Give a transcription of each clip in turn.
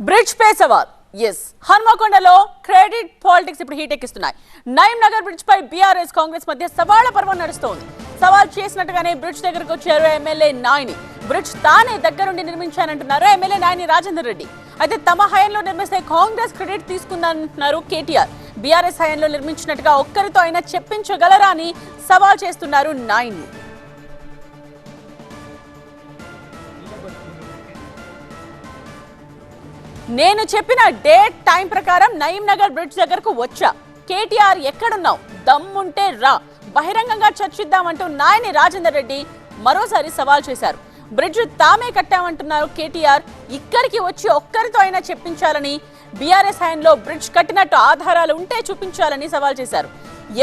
Bridge పే సవాల్ ఎస్ హన్మకొండలో క్రెడిట్ పాలిటిక్స్ ఇప్పుడు హీట్ ఎక్కిస్తున్నాయి. నయం నగర్ బ్రిడ్జ్ పై బీఆర్ఎస్ కాంగ్రెస్ మధ్య సవాళ్ళ పర్వం నడుస్తోంది. సవాల్ చేసినట్టుగానే బ్రిడ్జ్ దగ్గరకు వచ్చారు ఎమ్మెల్యే నాయని. బ్రిడ్జ్ తానే దగ్గరుండి నిర్మించానంటున్నారు ఎమ్మెల్యే నాయని రాజేందర్ రెడ్డి. అయితే తమ హయాంలో నిర్మిస్తే కాంగ్రెస్ క్రెడిట్ తీసుకుందంటున్నారు కేటీఆర్. బీఆర్ఎస్ హయాంలో నిర్మించినట్టుగా ఒక్కరితో అయినా చెప్పించగలరా అని సవాల్ చేస్తున్నారు నాయని. నేను చెప్పిన డేట్ టైం ప్రకారం నయీం నగర్ బ్రిడ్జ్ దగ్గరకు వచ్చా. కేటీఆర్ ఎక్కడున్నావు? దమ్ముంటే రా. బహిరంగంగా చర్చిద్దామంటూ నాయని రాజేందర్ రెడ్డి మరోసారి సవాల్ చేశారు. బ్రిడ్జ్ తామే కట్టామంటున్నారు కేటీఆర్. ఇక్కడికి వచ్చి ఒక్కరితో అయినా చెప్పించాలని బీఆర్ఎస్ హయాంలో బ్రిడ్జ్ కట్టినట్టు ఆధారాలు ఉంటే చూపించాలని సవాల్ చేశారు.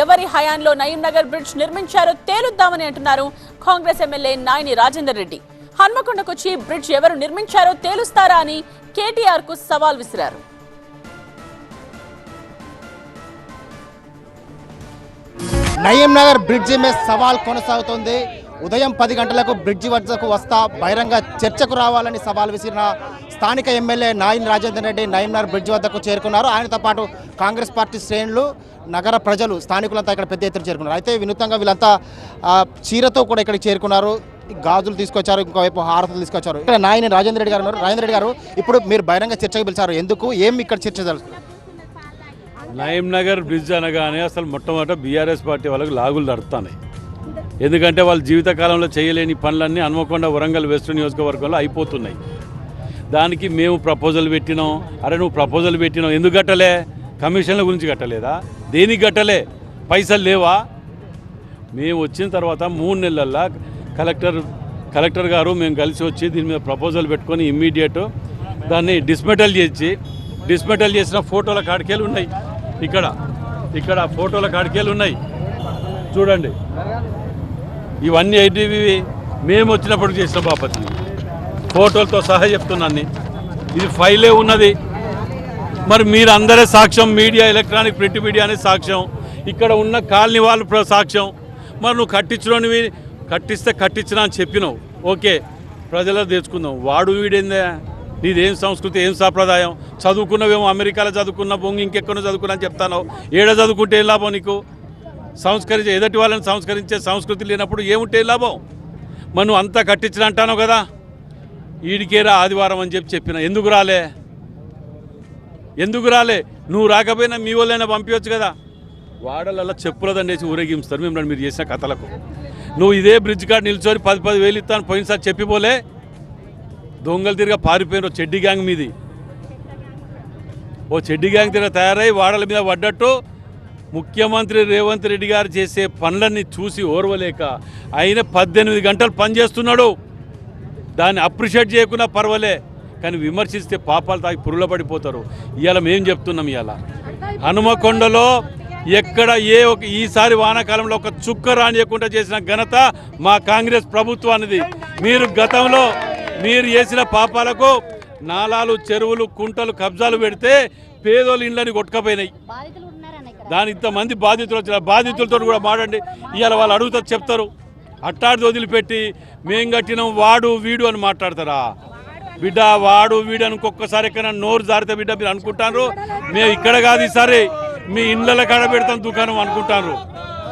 ఎవరి హయాంలో నయీం నగర్ బ్రిడ్జ్ నిర్మించారో తేలుద్దామని అంటున్నారు కాంగ్రెస్ ఎమ్మెల్యే నాయని రాజేందర్ రెడ్డి. హన్మకొండకొచ్చి బ్రిడ్జ్ ఎవరు నిర్మించారో తేలుస్తారా అని కేటీఆర్కు సవాల్ విసిరారు. నయీం నగర్ బ్రిడ్జి మీద సవాల్ కొనసాగుతోంది. ఉదయం పది గంటలకు బ్రిడ్జి వద్దకు వస్తా బహిరంగ చర్చకు రావాలని సవాల్ విసిరిన స్థానిక ఎమ్మెల్యే నాయన్ రాజేందర్ రెడ్డి నయీం బ్రిడ్జి వద్దకు చేరుకున్నారు. ఆయనతో పాటు కాంగ్రెస్ పార్టీ శ్రేణులు నగర ప్రజలు స్థానికులంతా ఇక్కడ పెద్ద ఎత్తున చేరుకున్నారు. అయితే వినూత్నంగా వీళ్ళంతా చీరతో కూడా ఇక్కడికి చేరుకున్నారు. గాజులు తీసుకొచ్చారు ఇంకోవైపు హారతులు తీసుకొచ్చారు. ఇక్కడ నాయని రాజేంద్ర రెడ్డి గారు ఉన్నారు. రాజేంద్ర రెడ్డి గారు ఇప్పుడు మీరు బహిరంగ చర్చకు పిలిచారు. ఎందుకు? ఏం ఇక్కడ చర్చ నయం నగర్ బ్రిడ్జ్ అనగానే అసలు మొట్టమొదట బీఆర్ఎస్ పార్టీ వాళ్ళకి లాగులు దడుతున్నాయి ఎందుకంటే వాళ్ళ జీవితకాలంలో చేయలేని పనులన్నీ హన్మకొండ వరంగల్ వెస్ట్ నియోజకవర్గంలో అయిపోతున్నాయి. దానికి మేము ప్రపోజల్ పెట్టినాం. అరే నువ్వు ప్రపోజల్ పెట్టినావు. ఎందుకు కట్టలే? కమిషన్ల గురించి కట్టలేదా? దేనికి కట్టలే? పైసలు లేవా? మేము వచ్చిన తర్వాత మూడు నెలల్లో కలెక్టర్ కలెక్టర్ గారు మేము కలిసి వచ్చి దీని మీద ప్రపోజల్ పెట్టుకొని ఇమ్మీడియట్ దాన్ని డిస్మెటల్ చేసి డిస్మెటల్ చేసిన ఫోటోల కాడికేలు ఉన్నాయి. ఇక్కడ ఇక్కడ ఫోటోల కాడికేలు ఉన్నాయి. చూడండి. ఇవన్నీ ఐటీవీ మేము వచ్చినప్పుడు చేసిన బాపతి. ఫోటోలతో సహా చెప్తున్నాను ఇది ఫైలే ఉన్నది. మరి మీరు అందరే సాక్ష్యం మీడియా ఎలక్ట్రానిక్ ప్రింట్ మీడియా అనే సాక్ష్యం. ఇక్కడ ఉన్న కాలనీ వాళ్ళు సాక్ష్యం. మరి నువ్వు కట్టించులోనివి కట్టిస్తే కట్టించినా అని చెప్పినావు. ఓకే ప్రజలు తెచ్చుకుందాం వాడు వీడేందే? నీదేం సంస్కృతి ఏం సాంప్రదాయం? చదువుకున్నవేమో అమెరికాలో చదువుకున్న బొంగు ఇంకెక్కడో చదువుకున్నా అని చెప్తాను ఏడ చదువుకుంటే ఏం లాభం నీకు? సంస్కరించే ఎదటి వాళ్ళని సంస్కరించే సంస్కృతి లేనప్పుడు ఏముంటే ఏం లాభం? మనం అంతా కట్టించిన అంటాను కదా? ఈడికేరా ఆదివారం అని చెప్పి చెప్పిన. ఎందుకు రాలే? ఎందుకు రాలే? నువ్వు రాకపోయినా మీ వాళ్ళైనా పంపించవచ్చు కదా. వాడలలో చెప్పుల దండేసి ఊరేగింస్తారు మిమ్మల్ని మీరు చేసిన కథలకు. నువ్వు ఇదే బ్రిడ్జ్ కాడ నిల్చొని పది పది వేలు ఇస్తాను పోయినసారి చెప్పిపోలే. దొంగలు తిరిగా పారిపోయిన చెడ్డి గ్యాంగ్ మీది. ఓ చెడ్డి గ్యాంగ్ తిరిగి తయారై వాడల మీద పడ్డట్టు ముఖ్యమంత్రి రేవంత్ రెడ్డి గారు చేసే పనులన్నీ చూసి ఓర్వలేక ఆయన పద్దెనిమిది గంటలు పనిచేస్తున్నాడు దాన్ని అప్రిషియేట్ చేయకున్నా పర్వాలే కానీ విమర్శిస్తే పాపాలు తాగి పురుల పడిపోతారు. ఇవాళ మేము చెప్తున్నాం ఇవాళ హనుమకొండలో ఎక్కడ ఏ ఒక ఈసారి వానాకాలంలో ఒక చుక్క రానియకుండా చేసిన ఘనత మా కాంగ్రెస్ ప్రభుత్వానిది. మీరు గతంలో మీరు చేసిన పాపాలకు నాలాలు చెరువులు కుంటలు కబ్జాలు పెడితే పేదోళ్ళు ఇండ్లని కొట్టుకపోయినాయి. దాని ఇంతమంది బాధితులు వచ్చిన బాధితులతో కూడా మాడండి ఇవాళ వాళ్ళు అడుగుతారు చెప్తారు. అట్టాడిది వదిలిపెట్టి మేం కట్టినాం వాడు వీడు అని మాట్లాడతారా? బిడ్డ వాడు వీడు అని ఒక్కొక్కసారి ఎక్కడ నోరు జారితే బిడ్డ మీరు అనుకుంటారు. మేము ఇక్కడ కాదు ఈసారి. మీ ఇళ్ళ కాడ పెడతాం దుకాణం అనుకుంటారు.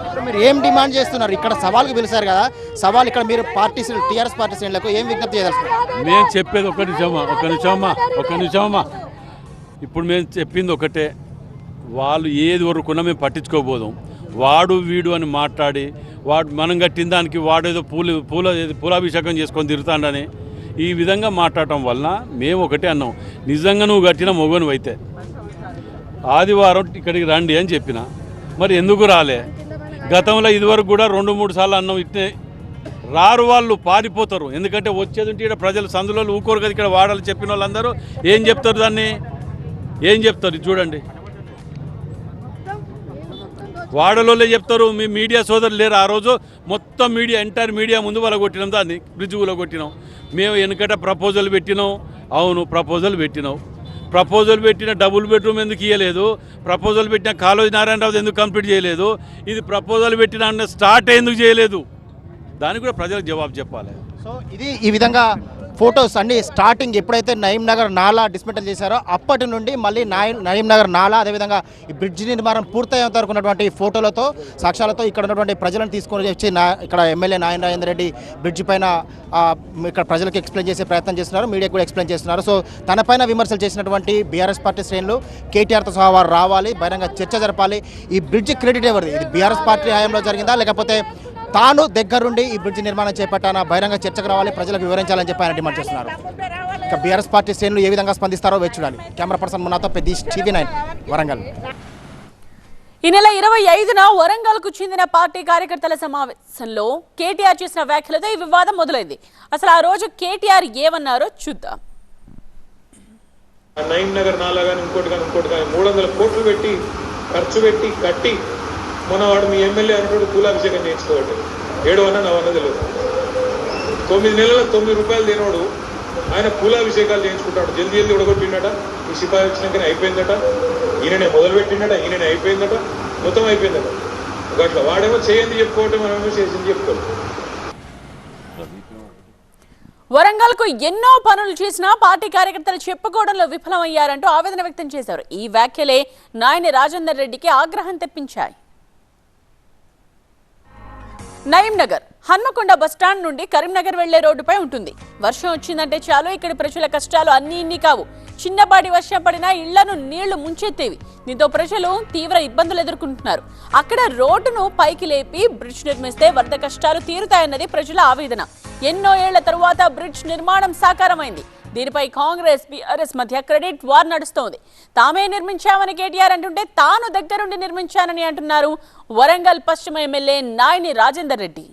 ఇప్పుడు మీరు ఏం డిమాండ్ చేస్తున్నారు? ఇక్కడ సవాల్కి పిలిచారు కదా సవాల్ ఇక్కడ మీరు పార్టీ టీఆర్ఎస్ పార్టీ శ్రేణులకు ఏం విజ్ఞప్తి చేయదలుచుకున్నారు మేము చెప్పేది ఒక నిమిషమా ఒక నిమిషమా ఒక నిమిషమా ఇప్పుడు మేము చెప్పింది ఒకటే. వాళ్ళు ఏది వరకున్నా మేము పట్టించుకోబోదాం. వాడు వీడు అని మాట్లాడి వాడు మనం కట్టిన దానికి వాడేదో పూలు పూల పూలాభిషేకం చేసుకొని తిరుగుతాడని ఈ విధంగా మాట్లాడటం వలన మేము ఒకటే అన్నాం. నిజంగా నువ్వు కట్టిన మొగను అయితే ఆదివారం ఇక్కడికి రండి అని చెప్పిన. మరి ఎందుకు రాలే? గతంలో ఇదివరకు కూడా రెండు మూడు సార్లు అన్నం ఇట్నే రారు వాళ్ళు పారిపోతారు. ఎందుకంటే వచ్చేది ఉంటే ఇక్కడ ప్రజలు సందులో ఊకోరు కదా ఇక్కడ వాడాలి చెప్పిన వాళ్ళందరూ. ఏం చెప్తారు దాన్ని? ఏం చెప్తారు? చూడండి. వాడలోనే చెప్తారు. మీ మీడియా సోదరులు లేరు. ఆ రోజు మొత్తం మీడియా ఎంటైర్ మీడియా ముందు వాళ్ళ కొట్టినాం దాన్ని. బ్రిడ్జ్ కూడా కొట్టినాం. మేము వెనుకట ప్రపోజల్ పెట్టినాం. అవును ప్రపోజల్ పెట్టినాం. ప్రపోజల్ పెట్టిన డబుల్ బెడ్రూమ్ ఎందుకు ఇవ్వలేదు ప్రపోజల్ పెట్టిన కాళోజీ నారాయణరావు ఎందుకు కంప్లీట్ చేయలేదు? ఇది ప్రపోజల్ పెట్టిన అన్న స్టార్ట్ ఎందుకు చేయలేదు? దానికి కూడా ప్రజలకు జవాబు చెప్పాలి. సో ఇది ఈ విధంగా ఫొటోస్ అన్ని స్టార్టింగ్ ఎప్పుడైతే నయీం నగర్ నాలా డిస్మెంటల్ చేశారో అప్పటి నుండి మళ్ళీ నయీం నగర్ నాలా అదేవిధంగా ఈ బ్రిడ్జ్ నిర్మాణం పూర్తయ్యేంత వరకు ఉన్నటువంటి ఫోటోలతో సాక్ష్యాలతో ఇక్కడ ఉన్నటువంటి ప్రజలను తీసుకొని వచ్చి ఇక్కడ ఎమ్మెల్యే నాయన రెడ్డి బ్రిడ్జ్ పైన ఇక్కడ ప్రజలకు ఎక్స్ప్లెయిన్ చేసే ప్రయత్నం చేస్తున్నారు మీడియాకు కూడా ఎక్స్ప్లెయిన్ చేస్తున్నారు. సో తనపైన విమర్శలు చేసినటువంటి బీఆర్ఎస్ పార్టీ శ్రేణులు కేటీఆర్తో సహా వారు రావాలి బహిరంగ చర్చ జరపాలి. ఈ బ్రిడ్జ్ క్రెడిట్ ఎవరిది? ఇది బీఆర్ఎస్ పార్టీ హయాంలో జరిగిందా? లేకపోతే తాను దగ్గరుండి ఈ బ్రిడ్జ్ నిర్మాణం చేపట్టాన బహిరంగ చర్చకు రావాలి ప్రజలకు వివరించాలని చెప్పి ఆయన డిమాండ్ చేస్తున్నారు. ఇక బీఆర్ఎస్ పార్టీ శ్రేణులు ఏ విధంగా స్పందిస్తారో వేచి చూడాలి. కెమెరా పర్సన్ మున్నాతో పెద్ద టీవీ నైన్ వరంగల్. ఈ నెల ఇరవై ఐదున వరంగల్కు చెందిన పార్టీ కార్యకర్తల సమావేశంలో కేటీఆర్ చేసిన వ్యాఖ్యలతో ఈ వివాదం మొదలైంది. అసలు ఆ రోజు కేటీఆర్ ఏమన్నారో చూద్దాం. నయీం నగర్ నాలా కానీ ఇంకోటి కానీ ఇంకోటి కానీ మూడు వందల కోట్లు పెట్టి ఖర్చు పెట్టి కట్టి మొన్నవాడు మీ ఎమ్మెల్యే అనుకోడు కూలాభిషేకం చేయించుకోవట్టు ఏడు అన్న నవన్న తెలియదు తొమ్మిది నెలల తొమ్మిది రూపాయలు తినోడు ఆయన పూలాభిషేకాలు చేయించుకుంటాడు. జల్దీ జల్దీ ఉడగొట్టిండట. ఈ సిపాయి వచ్చినాకనే అయిపోయిందట. ఈయననే మొదలుపెట్టిండట ఈయననే అయిపోయిందట. మొత్తం అయిపోయిందట. ఒక అట్లా వాడేమో చేయండి చెప్పుకోవటం మనమేమో చేసింది చెప్పుకోవాలి వరంగల్కు ఎన్నో పనులు చేసినా పార్టీ కార్యకర్తలు చెప్పుకోవడంలో విఫలమయ్యారంటూ ఆవేదన వ్యక్తం చేశారు. ఈ వ్యాఖ్యలే నాయని రాజేందర్ రెడ్డికి ఆగ్రహం తెప్పించాయి. నగర్ హన్మకొండ బస్టాండ్ నుండి కరీంనగర్ వెళ్ళే రోడ్డుపై ఉంటుంది. వర్షం వచ్చిందంటే చాలు ఇక్కడ ప్రజల కష్టాలు అన్ని ఇన్ని కావు. చిన్నపాటి వర్షం పడినా ఇళ్ళను నీళ్ళు ముంచెత్తేవి. దీంతో ప్రజలు తీవ్ర ఇబ్బందులు ఎదుర్కొంటున్నారు. అక్కడ రోడ్డును పైకి లేపి బ్రిడ్జ్ నిర్మిస్తే వరద కష్టాలు తీరుతాయన్నది ప్రజల ఆవేదన. ఎన్నో ఏళ్ళ తరువాత బ్రిడ్జ్ నిర్మాణం సాకారమైంది. దీనిపై కాంగ్రెస్ బీఆర్ఎస్ మధ్య క్రెడిట్ వార్ నడుస్తోంది. తామే నిర్మించామని కేటీఆర్ అంటుంటే తాను దగ్గరుండి నిర్మించానని అంటున్నారు వరంగల్ పశ్చిమ ఎమ్మెల్యే నాయని రాజేందర్ రెడ్డి.